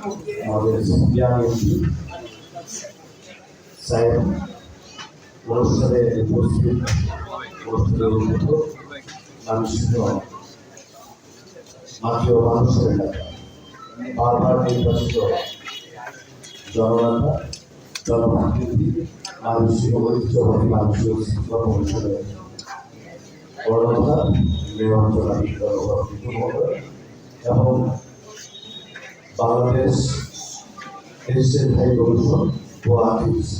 আমাদের জ্ঞানী সাহেব অনুষ্ঠানে উপস্থিত, অনুষ্ঠানে উন্নত মানুষের মাতীয় মানুষের বারবার নির্বাচিত জননেতা, জনপ্রতিনিধি, মানসিক ঐতিহ্যবাহী এবং বাংলাদেশ এডিশন হাই কমিশন ও আর্টিস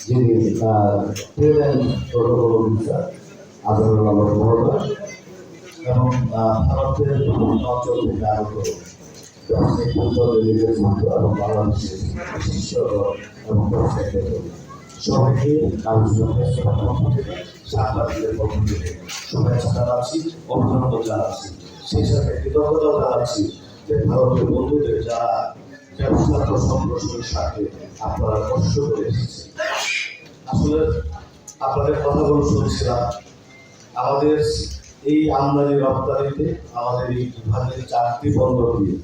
যিনি trade and protocol officer Azharul Alam মহোদয়, এবং ভারতের বিভিন্ন অঞ্চল থেকে আগত ব্যবসায়িক অঞ্চল ডেলিগেট এবং বাংলাদেশের বিশিষ্ট এবং ব্যবসায়িক সবাইকে আলোচনা পক্ষ থেকে শুভেচ্ছা জানাচ্ছি অভিনন্দন জানাচ্ছি সেই সাথে কৃতজ্ঞতা জানাচ্ছি যে ভারতীয় বন্ধুদের যারা ব্যবসা সম্প্রসারের সাথে আপনারা কষ্ট করে এসেছেন আসলে আপনাদের কথাগুলো শুনছিলাম আমাদের এই আমদানি রপ্তানিতে আমাদের এই বিভাগের চারটি বন্দর দিয়ে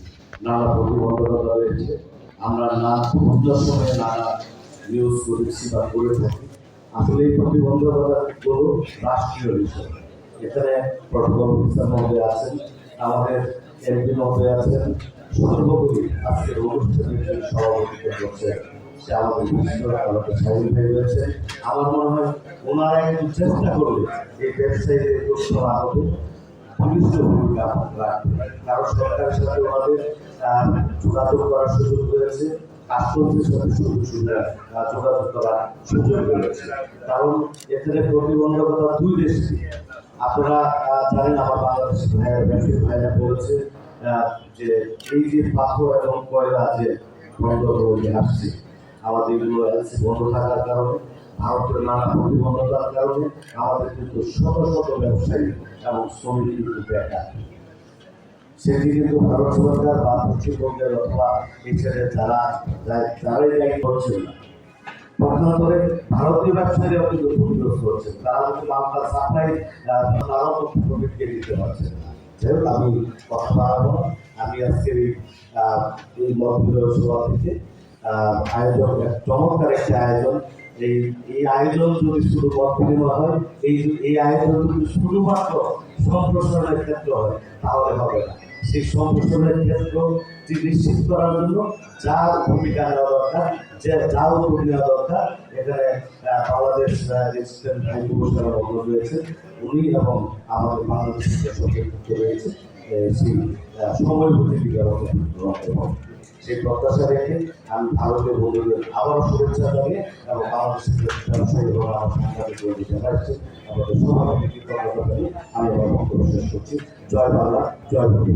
নানা প্রতিবন্ধকতা রয়েছে আমরা না বিভিন্ন সময়ে নানা নিউজ করেছি বা করে থাকি। আসলে এই প্রতিবন্ধকতাগুলো রাষ্ট্রীয় বিষয়। এখানে প্রটোকল অফিসার মধ্যে আছেন, আমাদের এমপি মধ্যে আছেন, সর্বোপরি আজকের অনুষ্ঠানে যিনি সভাপতিত্ব করছেন, সে আমাদের সাহিল ভাই রয়েছে আমার মনে হয় ওনারা একটু চেষ্টা এই ব্যবসায়ীদের ভূমিকা রাখবে কারণ সরকারের সাথে ওনাদের যোগাযোগ করার সুযোগ রয়েছে। যোগাযোগ করার সুযোগ কারণ এখানে প্রতিবন্ধকতা দুই দেশে আপনারা জানেন আমার বাংলাদেশ ভাইয়ের ব্যবসায়িক ভাইয়েরা বলেছে যে এই যে পাথর এবং কয়লা যে বন্ধ হয়ে আসছে আমাদের এগুলো বন্ধ থাকার কারণে ভারতের নানা প্রতিবন্ধকতার কারণে আমাদের কিন্তু শত শত ব্যবসায়ী এবং শ্রমিক কিন্তু বেকার। সেটি কিন্তু ভারত সরকার বা পশ্চিমবঙ্গের অথবা যারাই দায়ী পক্ষান্তরে ভারতীয় ব্যবসায়ীরাও কিন্তু ক্ষতিগ্রস্ত তারা কিন্তু মামলা সাপ্লাই তারাও প্রফিটকে দিতে পারছেন আমি কথা বাড়াবো। আমি এই মতবিরোধ সভা থেকে আয়োজন চমৎকার একটি আয়োজন। এই এই আয়োজন যদি শুধু মত বিনিময় হয়, এই এই আয়োজন যদি শুধুমাত্র সম্প্রসারণের ক্ষেত্রে হয়, তাহলে হবে না। সেই সংগঠনের ক্ষেত্র নিশ্চিত করার জন্য যার ভূমিকা নেওয়া দরকার, যে যার উপর নেওয়া দরকার, এখানে বাংলাদেশ রেসিডেন্ট আইন কমিশনার বন্ধ রয়েছে। উনি এবং আমাদের বাংলাদেশের সদস্য রয়েছে সেই সময় প্রতিযোগিতা সেই প্রত্যাশা রেখে আমি ভারতীয় বন্ধুদের আবারও শুভেচ্ছা জানিয়ে এবং বাংলাদেশের আমাদের সভাপতি আমি আমার বক্তব্য শেষ করছি। জয় বাংলা, জয় বন্ধু